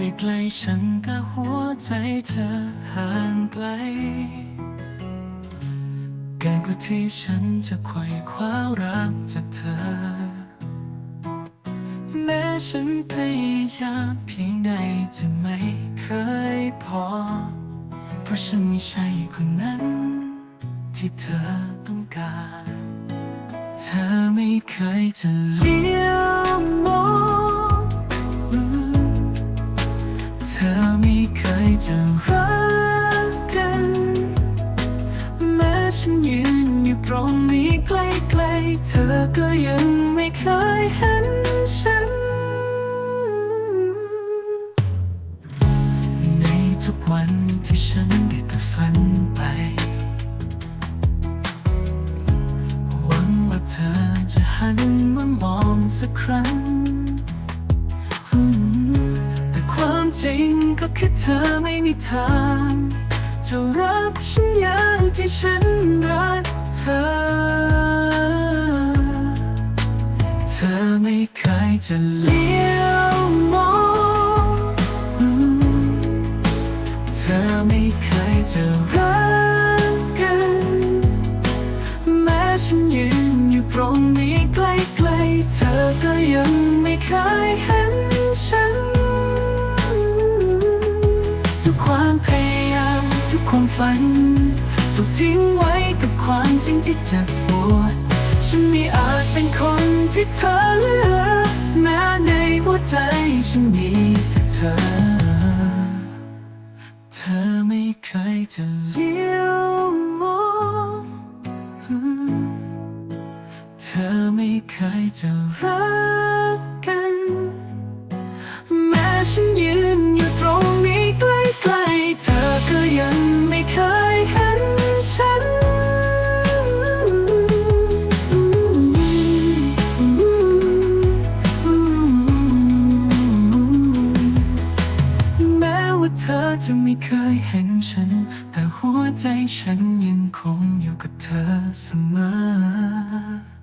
ไปไกลฉันก็หัวใจเธอห่างไกลเกินกว่าที่ฉันจะไขว่คว้ารักจากเธอ แม้ฉันพยายามเพียงใดจะไม่เคยพอ เพราะฉันไม่ใช่คนนั้น ที่เธอต้องการ เธอไม่เคยจะเลี้ยว จะรักกัน แม้ฉันยืนอยู่ตรงนี้ใกล้ๆเธอก็ยังไม่เคยเห็นฉัน ในทุกวันที่ฉันได้แต่ฝันไป หวังว่าเธอจะหันมามองสักครั้ง จริงก็คือเธอไม่มีทางจะรับฉันอย่างที่ฉันรักเธอ เธอไม่เคยจะเลี้ยวมองเธอไม่เคยจะรักกัน แม้ฉันยืนอยู่ตรงนี้ใกล้ๆเธอก็ยัง ทุกความพยายามทุกความฝันถูกทิ้งไว้กับความจริงที่เจ็บปวดฉันไม่อาจเป็นคนที่เธอเลือกแม้ในหัวใจฉันมีเธอ เธอไม่เคยจะเลี้ยวมองเธอไม่เคยจะรักกัน อจะไม่เคยเห็นฉัน แต่หัวใจฉันยังคงอยู่กับเธอเสมอ